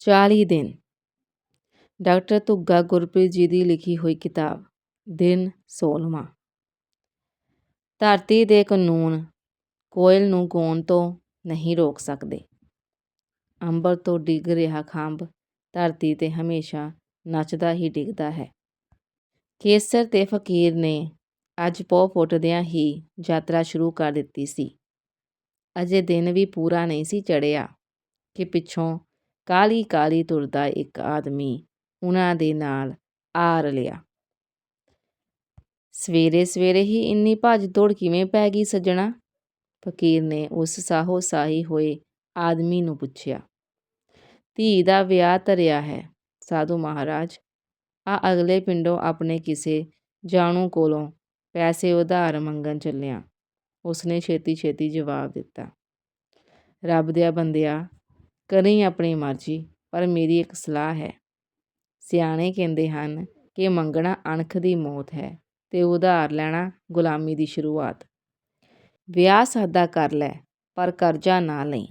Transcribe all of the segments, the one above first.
40 ਦਿਨ। ਡਾਕਟਰ ਧੁੱਗਾ ਗੁਰਪ੍ਰੀਤ ਜੀ ਦੀ ਲਿਖੀ ਹੋਈ ਕਿਤਾਬ, ਦਿਨ 16ਵਾਂ ਧਰਤੀ ਦੇ ਕਾਨੂੰਨ, ਕੋਇਲ ਨੂੰ ਗਾਉਣ ਤੋਂ ਨਹੀਂ ਰੋਕ ਸਕਦੇ। ਅੰਬਰ ਤੋਂ ਡਿੱਗ ਰਿਹਾ ਖੰਭ ਧਰਤੀ ਤੇ ਹਮੇਸ਼ਾ ਨੱਚਦਾ ਹੀ ਡਿੱਗਦਾ ਹੈ। ਕੇਸਰ ਤੇ ਫਕੀਰ ਨੇ ਅੱਜ ਪੌ ਫੁੱਟਦਿਆਂ ਹੀ ਯਾਤਰਾ ਸ਼ੁਰੂ ਕਰ ਦਿੱਤੀ ਸੀ। ਅਜੇ ਦਿਨ ਵੀ ਪੂਰਾ ਨਹੀਂ ਸੀ ਚੜਿਆ ਕਿ ਪਿੱਛੋਂ ਕਾਲੀ ਕਾਲੀ ਤੁਰਦਾ ਇੱਕ ਆਦਮੀ ਉਹਨਾਂ ਦੇ ਨਾਲ ਆ ਰਲਿਆ ਸਵੇਰੇ ਸਵੇਰੇ ਹੀ ਇੰਨੀ ਭੱਜ ਦੌੜ ਕਿਵੇਂ ਪੈ ਗਈ ਸੱਜਣਾ? ਫਕੀਰ ਨੇ ਉਸ ਸਾਹੋ ਸਾਹੀ ਹੋਏ ਆਦਮੀ ਨੂੰ ਪੁੱਛਿਆ। ਧੀ ਦਾ ਵਿਆਹ ਧਰਿਆ ਹੈ, ਸਾਧੂ ਮਹਾਰਾਜ। ਆ ਅਗਲੇ ਪਿੰਡੋਂ ਆਪਣੇ ਕਿਸੇ ਜਾਣੂ ਕੋਲੋਂ ਪੈਸੇ ਉਧਾਰ ਮੰਗਣ ਚੱਲਿਆ। ਉਸਨੇ ਛੇਤੀ ਛੇਤੀ ਜਵਾਬ ਦਿੱਤਾ। ਰੱਬ ਦਿਆ ਬੰਦਿਆ ਕਰੀਂ ਆਪਣੀ ਮਰਜ਼ੀ, ਪਰ ਮੇਰੀ ਇੱਕ ਸਲਾਹ ਹੈ। ਸਿਆਣੇ ਕਹਿੰਦੇ ਹਨ ਕਿ ਮੰਗਣਾ ਅਣਖ ਦੀ ਮੌਤ ਹੈ ਤੇ ਉਧਾਰ ਲੈਣਾ ਗੁਲਾਮੀ ਦੀ ਸ਼ੁਰੂਆਤ। ਵਿਆਹ ਸਾਦਾ ਕਰ ਲੈ, ਪਰ ਕਰਜ਼ਾ ਨਾ ਲਈ।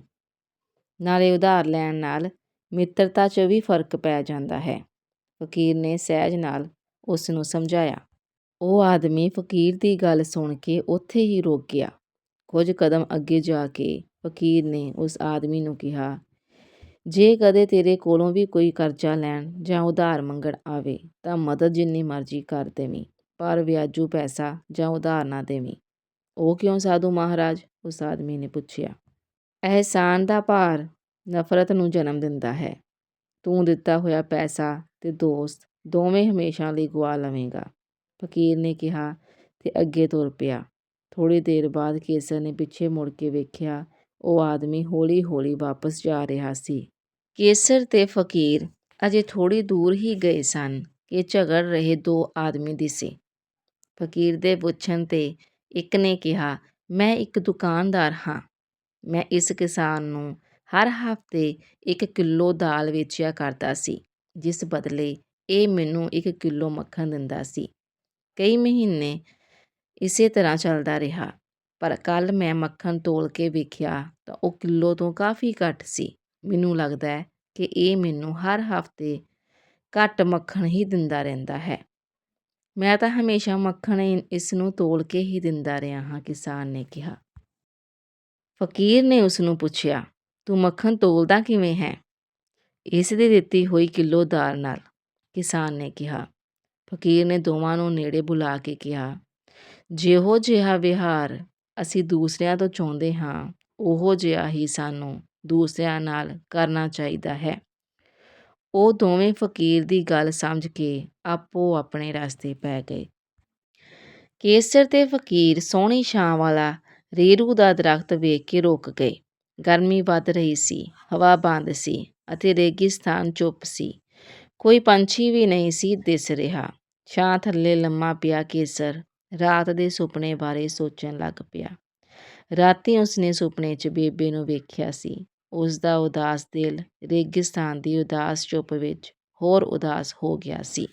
ਨਾਲੇ ਉਧਾਰ ਲੈਣ ਨਾਲ ਮਿੱਤਰਤਾ 'ਚ ਵੀ ਫ਼ਰਕ ਪੈ ਜਾਂਦਾ ਹੈ। ਫਕੀਰ ਨੇ ਸਹਿਜ ਨਾਲ ਉਸ ਨੂੰ ਸਮਝਾਇਆ। ਉਹ ਆਦਮੀ ਫਕੀਰ ਦੀ ਗੱਲ ਸੁਣ ਕੇ ਉੱਥੇ ਹੀ ਰੁਕ ਗਿਆ। ਕੁਝ ਕਦਮ ਅੱਗੇ ਜਾ ਕੇ ਫਕੀਰ ਨੇ ਉਸ ਆਦਮੀ ਨੂੰ ਕਿਹਾ ਜੇ ਕਦੇ ਤੇਰੇ ਕੋਲੋਂ ਵੀ ਕੋਈ ਕਰਜ਼ਾ ਲੈਣ ਜਾਂ ਉਧਾਰ ਮੰਗਣ ਆਵੇ, ਤਾਂ ਮਦਦ ਜਿੰਨੀ ਮਰਜ਼ੀ ਕਰ ਦੇਵੀਂ, ਪਰ ਵਿਆਜੂ ਪੈਸਾ ਜਾਂ ਉਧਾਰ ਨਾ ਦੇਵੀਂ। ਉਹ ਕਿਉਂ ਸਾਧੂ ਮਹਾਰਾਜ? ਉਸ ਆਦਮੀ ਨੇ ਪੁੱਛਿਆ। ਅਹਿਸਾਨ ਦਾ ਭਾਰ ਨਫ਼ਰਤ ਨੂੰ ਜਨਮ ਦਿੰਦਾ ਹੈ। ਤੂੰ ਦਿੱਤਾ ਹੋਇਆ ਪੈਸਾ ਤੇ ਦੋਸਤ ਦੋਵੇਂ ਹਮੇਸ਼ਾ ਲਈ ਗਵਾ ਲਵੇਂਗਾ। ਫਕੀਰ ਨੇ ਕਿਹਾ ਤੇ ਅੱਗੇ ਤੁਰ ਪਿਆ। ਥੋੜੀ ਦੇਰ ਬਾਅਦ ਕੇਸਰ ਨੇ ਪਿੱਛੇ ਮੁੜ ਕੇ ਵੇਖਿਆ ਉਹ ਆਦਮੀ ਹੌਲੀ ਹੌਲੀ ਵਾਪਸ ਜਾ ਰਿਹਾ ਸੀ। ਕੇਸਰ ਤੇ ਫਕੀਰ ਅਜੇ ਥੋੜ੍ਹੀ ਦੂਰ ਹੀ ਗਏ ਸਨ ਕਿ ਝਗੜ ਰਹੇ ਦੋ ਆਦਮੀ ਦਿਸੇ ਫਕੀਰ ਦੇ ਪੁੱਛਣ ਤੇ ਇੱਕ ਨੇ ਕਿਹਾ, ਮੈਂ ਇੱਕ ਦੁਕਾਨਦਾਰ ਹਾਂ। ਮੈਂ ਇਸ ਕਿਸਾਨ ਨੂੰ ਹਰ ਹਫ਼ਤੇ ਇੱਕ ਕਿੱਲੋ ਦਾਲ ਵੇਚਿਆ ਕਰਦਾ ਸੀ, ਜਿਸ ਬਦਲੇ ਇਹ ਮੈਨੂੰ ਇੱਕ ਕਿੱਲੋ ਮੱਖਣ ਦਿੰਦਾ ਸੀ। ਕਈ ਮਹੀਨੇ ਇਸੇ ਤਰ੍ਹਾਂ ਚੱਲਦਾ ਰਿਹਾ। ਪਰ ਕੱਲ ਮੈਂ ਮੱਖਣ ਤੋਲ ਕੇ ਵੇਖਿਆ ਤਾਂ ਉਹ ਕਿਲੋ ਤੋਂ ਕਾਫੀ ਘੱਟ ਸੀ। ਮੈਨੂੰ ਲੱਗਦਾ ਹੈ ਕਿ ਇਹ ਮੈਨੂੰ ਹਰ ਹਫ਼ਤੇ ਘੱਟ ਮੱਖਣ ਹੀ ਦਿੰਦਾ ਰਹਿੰਦਾ ਹੈ। ਮੈਂ ਤਾਂ ਹਮੇਸ਼ਾ ਮੱਖਣ ਇਸ ਨੂੰ ਤੋਲ ਕੇ ਹੀ ਦਿੰਦਾ ਰਿਹਾ ਹਾਂ, ਕਿਸਾਨ ਨੇ ਕਿਹਾ। ਫਕੀਰ ਨੇ ਉਸ ਨੂੰ ਪੁੱਛਿਆ, ਤੂੰ ਮੱਖਣ ਤੋਲਦਾ ਕਿਵੇਂ ਹੈ? ਇਸ ਦੀ ਦਿੱਤੀ ਹੋਈ ਕਿਲੋ ਦਾਲ ਨਾਲ, ਕਿਸਾਨ ਨੇ ਕਿਹਾ। ਫਕੀਰ ਨੇ ਦੋਵਾਂ ਨੂੰ ਨੇੜੇ ਬੁਲਾ ਕੇ ਕਿਹਾ, ਜਿਹੋ ਜਿਹਾ ਵਿਹਾਰ ਅਸੀਂ ਦੂਸਰਿਆਂ ਤੋਂ ਚਾਹੁੰਦੇ ਹਾਂ, ਉਹੋ ਜਿਹਾ ਹੀ ਸਾਨੂੰ ਦੂਸਰਿਆਂ ਨਾਲ ਕਰਨਾ ਚਾਹੀਦਾ ਹੈ। ਉਹ ਦੋਵੇਂ ਫਕੀਰ ਦੀ ਗੱਲ ਸਮਝ ਕੇ ਆਪੋ ਆਪਣੇ ਰਸਤੇ ਪੈ ਗਏ। ਕੇਸਰ ਤੇ ਫਕੀਰ ਸੋਹਣੀ ਛਾਂ ਵਾਲਾ ਰੇਰੂ ਦਾ ਦਰਖਤ ਵੇਖ ਕੇ ਰੁਕ ਗਏ। ਗਰਮੀ ਵੱਧ ਰਹੀ ਸੀ, ਹਵਾ ਬੰਦ ਸੀ ਅਤੇ ਰੇਗਿਸਤਾਨ ਚੁੱਪ ਸੀ। ਕੋਈ ਪੰਛੀ ਵੀ ਨਹੀਂ ਸੀ ਦਿਸ ਰਿਹਾ। ਛਾਂ ਥੱਲੇ ਲੰਮਾ ਪਿਆ ਕੇਸਰ ਰਾਤ ਦੇ ਸੁਪਨੇ ਬਾਰੇ ਸੋਚਣ ਲੱਗ ਪਿਆ। ਰਾਤੀ ਉਸਨੇ ਸੁਪਨੇ 'ਚ ਬੇਬੇ ਨੂੰ ਵੇਖਿਆ ਸੀ। ਉਸ ਦਾ ਉਦਾਸ ਦਿਲ ਰੇਗਿਸਤਾਨ ਦੀ ਉਦਾਸ ਚੁੱਪ ਵਿੱਚ ਹੋਰ ਉਦਾਸ ਹੋ ਗਿਆ ਸੀ।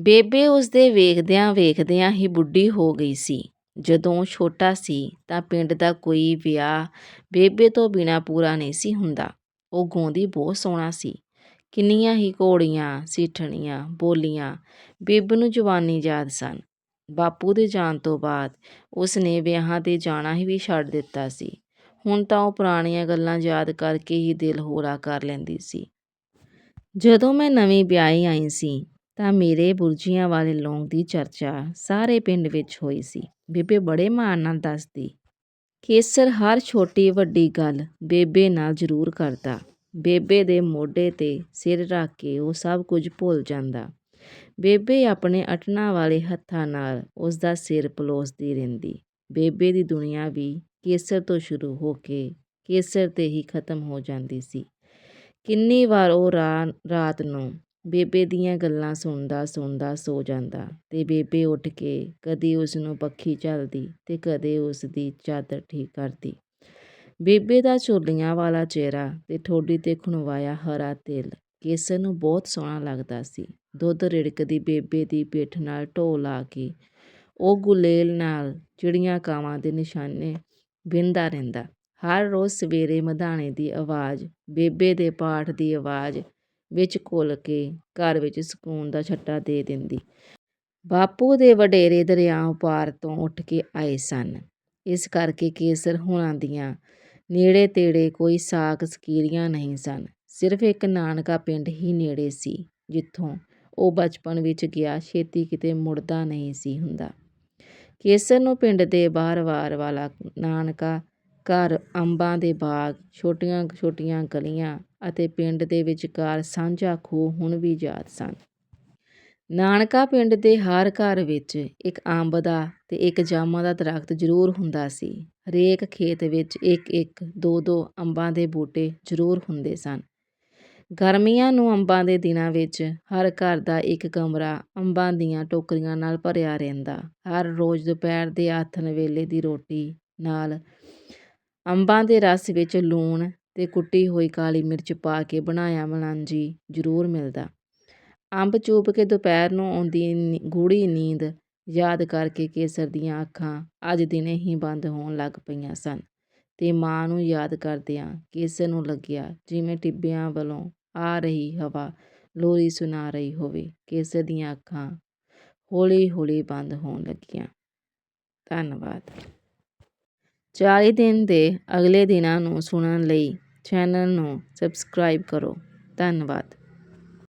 ਬੇਬੇ ਉਸ ਦੇ ਵੇਖਦਿਆਂ ਵੇਖਦਿਆਂ ਹੀ ਬੁੱਢੀ ਹੋ ਗਈ ਸੀ। ਜਦੋਂ ਛੋਟਾ ਸੀ ਤਾਂ ਪਿੰਡ ਦਾ ਕੋਈ ਵਿਆਹ ਬੇਬੇ ਤੋਂ ਬਿਨਾ ਪੂਰਾ ਨਹੀਂ ਸੀ ਹੁੰਦਾ। ਉਹ ਗਾਉਂਦੀ ਬਹੁਤ ਸੋਹਣਾ ਸੀ। ਕਿੰਨੀਆਂ ਹੀ ਘੋੜੀਆਂ, ਸਿੱਠਣੀਆਂ, ਬੋਲੀਆਂ ਬੇਬੇ ਨੂੰ ਜਵਾਨੀ ਯਾਦ ਸਨ। ਬਾਪੂ ਦੇ ਜਾਣ ਤੋਂ ਬਾਅਦ ਉਸ ਨੇ ਵਿਆਹਾਂ 'ਤੇ ਜਾਣਾ ਹੀ ਵੀ ਛੱਡ ਦਿੱਤਾ ਸੀ। ਹੁਣ ਤਾਂ ਉਹ ਪੁਰਾਣੀਆਂ ਗੱਲਾਂ ਯਾਦ ਕਰਕੇ ਹੀ ਦਿਲ ਹੌਲਾ ਕਰ ਲੈਂਦੀ ਸੀ। ਜਦੋਂ ਮੈਂ ਨਵੀਂ ਵਿਆਹੀ ਆਈ ਸੀ ਤਾਂ ਮੇਰੇ ਬੁਰਜੀਆਂ ਵਾਲੇ ਲੌਂਗ ਦੀ ਚਰਚਾ ਸਾਰੇ ਪਿੰਡ ਵਿੱਚ ਹੋਈ ਸੀ। ਬੇਬੇ ਬੜੇ ਮਾਣ ਨਾਲ ਦੱਸਦੀ, ਕੇਸਰ ਹਰ ਛੋਟੀ ਵੱਡੀ ਗੱਲ ਬੇਬੇ ਨਾਲ ਜ਼ਰੂਰ ਕਰਦਾ। ਬੇਬੇ ਦੇ ਮੋਢੇ ਤੇ ਸਿਰ ਰੱਖ ਕੇ ਉਹ ਸਭ ਕੁਝ ਭੁੱਲ ਜਾਂਦਾ। ਬੇਬੇ ਆਪਣੇ ਅਟਣਾ ਵਾਲੇ ਹੱਥਾਂ ਨਾਲ ਉਸ ਦਾ ਸਿਰ ਪਲੋਸਦੀ ਰਹਿੰਦੀ। ਬੇਬੇ ਦੀ ਦੁਨੀਆ ਵੀ ਕੇਸਰ ਤੋਂ ਸ਼ੁਰੂ ਹੋ ਕੇ ਕੇਸਰ ਤੇ ਹੀ ਖਤਮ ਹੋ ਜਾਂਦੀ ਸੀ। ਕਿੰਨੀ ਵਾਰ ਉਹ ਰਾਤ ਨੂੰ ਬੇਬੇ ਦੀਆਂ ਗੱਲਾਂ ਸੁਣਦਾ ਸੁਣਦਾ ਸੋ ਜਾਂਦਾ ਤੇ ਬੇਬੇ ਉੱਠ ਕੇ ਕਦੀ ਉਸ ਨੂੰ ਪੱਖੀ ਝੱਲਦੀ ਤੇ ਕਦੇ ਉਸ ਦੀ ਚਾਦਰ ਠੀਕ ਕਰਦੀ। ਬੇਬੇ ਦਾ ਝੋਲੀਆਂ ਵਾਲਾ ਚਿਹਰਾ ਤੇ ਠੋਡੀ ਤੇ ਖੁਣਵਾਇਆ ਹਰਾ ਤਿਲ ਕੇਸਰ ਨੂੰ ਬਹੁਤ ਸੋਹਣਾ ਲੱਗਦਾ ਸੀ। ਦੁੱਧ ਰਿੜਕਦੀ ਬੇਬੇ ਦੀ ਪਿੱਠ ਨਾਲ ਢੋ ਲਾ ਕੇ। ਉਹ ਗੁਲੇਲ ਨਾਲ ਚਿੜੀਆਂ ਕਾਵਾਂ ਦੇ ਨਿਸ਼ਾਨੇ ਬਿੰਦਾ ਰਹਿੰਦਾ। ਹਰ ਰੋਜ਼ ਸਵੇਰੇ ਮਧਾਣੇ ਦੀ ਆਵਾਜ਼, ਬੇਬੇ ਦੇ ਪਾਠ ਦੀ ਆਵਾਜ਼ ਵਿੱਚ ਘੁਲ ਕੇ ਘਰ ਵਿੱਚ ਸਕੂਨ ਦਾ ਛੱਟਾ ਦੇ ਦਿੰਦੀ। ਬਾਪੂ ਦੇ ਵਡੇਰੇ ਦਰਿਆਓਂ ਪਾਰ ਤੋਂ ਉੱਠ ਕੇ ਆਏ ਸਨ। ਇਸ ਕਰਕੇ ਕੇਸਰ ਹੁਣਾਂ ਦੀਆਂ ਨੇੜੇ ਤੇੜੇ ਕੋਈ ਸਾਕ ਸਕੀਰੀਆਂ ਨਹੀਂ ਸਨ। ਸਿਰਫ ਇੱਕ ਨਾਨਕਾ ਪਿੰਡ ਹੀ ਨੇੜੇ ਸੀ, ਜਿੱਥੋਂ ਉਹ ਬਚਪਨ ਵਿੱਚ ਗਿਆ। ਛੇਤੀ ਕਿਤੇ ਮੁੜਦਾ ਨਹੀਂ ਸੀ ਹੁੰਦਾ। ਕੇਸਰ ਨੂੰ ਪਿੰਡ ਦੇ ਬਾਹਰਵਾਰ ਵਾਲਾ ਨਾਨਕਾ ਘਰ ਅੰਬਾਂ ਦੇ ਬਾਗ, ਛੋਟੀਆਂ ਛੋਟੀਆਂ ਗਲੀਆਂ ਅਤੇ ਪਿੰਡ ਦੇ ਵਿਚਕਾਰ ਸਾਂਝਾ ਖੂਹ ਹੁਣ ਵੀ ਯਾਦ ਸਨ। ਨਾਨਕਾ ਪਿੰਡ ਦੇ ਹਰ ਘਰ ਵਿੱਚ ਇੱਕ ਅੰਬ ਦਾ ਤੇ ਇੱਕ ਜਾਮਾਂ ਦਾ ਦਰਖਤ ਜ਼ਰੂਰ ਹੁੰਦਾ ਸੀ। ਹਰੇਕ ਖੇਤ ਵਿੱਚ ਇੱਕ ਇੱਕ, ਦੋ ਦੋ ਅੰਬਾਂ ਦੇ ਬੂਟੇ ਜ਼ਰੂਰ ਹੁੰਦੇ ਸਨ। ਗਰਮੀਆਂ ਨੂੰ ਅੰਬਾਂ ਦੇ ਦਿਨਾਂ ਵਿੱਚ ਹਰ ਘਰ ਦਾ ਇੱਕ ਕਮਰਾ ਅੰਬਾਂ ਦੀਆਂ ਟੋਕਰੀਆਂ ਨਾਲ ਭਰਿਆ ਰਹਿੰਦਾ। ਹਰ ਰੋਜ਼ ਦੁਪਹਿਰ ਦੇ ਆਥਣ ਵੇਲੇ ਦੀ ਰੋਟੀ ਨਾਲ ਅੰਬਾਂ ਦੇ ਰਸ ਵਿੱਚ ਲੂਣ ਅਤੇ ਕੁੱਟੀ ਹੋਈ ਕਾਲੀ ਮਿਰਚ ਪਾ ਕੇ ਬਣਾਇਆ ਮਲਾਂਜੀ ਜ਼ਰੂਰ ਮਿਲਦਾ। ਅੰਬ ਚੂਪ ਕੇ ਦੁਪਹਿਰ ਨੂੰ ਆਉਂਦੀ ਗੂੜੀ ਨੀਂਦ ਯਾਦ ਕਰਕੇ ਕੇਸਰ ਦੀਆਂ ਅੱਖਾਂ ਅੱਜ ਦਿਨੇ ਹੀ ਬੰਦ ਹੋਣ ਲੱਗ ਪਈਆਂ ਸਨ ਅਤੇ ਮਾਂ ਨੂੰ ਯਾਦ ਕਰਦਿਆਂ ਕੇਸਰ ਨੂੰ ਲੱਗਿਆ ਜਿਵੇਂ ਟਿੱਬਿਆਂ ਵੱਲੋਂ ਆ ਰਹੀ ਹਵਾ, ਲੋਰੀ ਸੁਣਾ ਰਹੀ ਹੋਵੇ ਕੇਸਰ ਦੀਆਂ ਅੱਖਾਂ ਹੌਲੀ ਹੌਲੀ ਬੰਦ ਹੋਣ ਲੱਗੀਆਂ। ਧੰਨਵਾਦ। 40 ਦਿਨ ਦੇ ਅਗਲੇ ਦਿਨਾਂ ਨੂੰ ਸੁਣਨ ਲਈ ਚੈਨਲ ਨੂੰ ਸਬਸਕ੍ਰਾਈਬ ਕਰੋ। ਧੰਨਵਾਦ।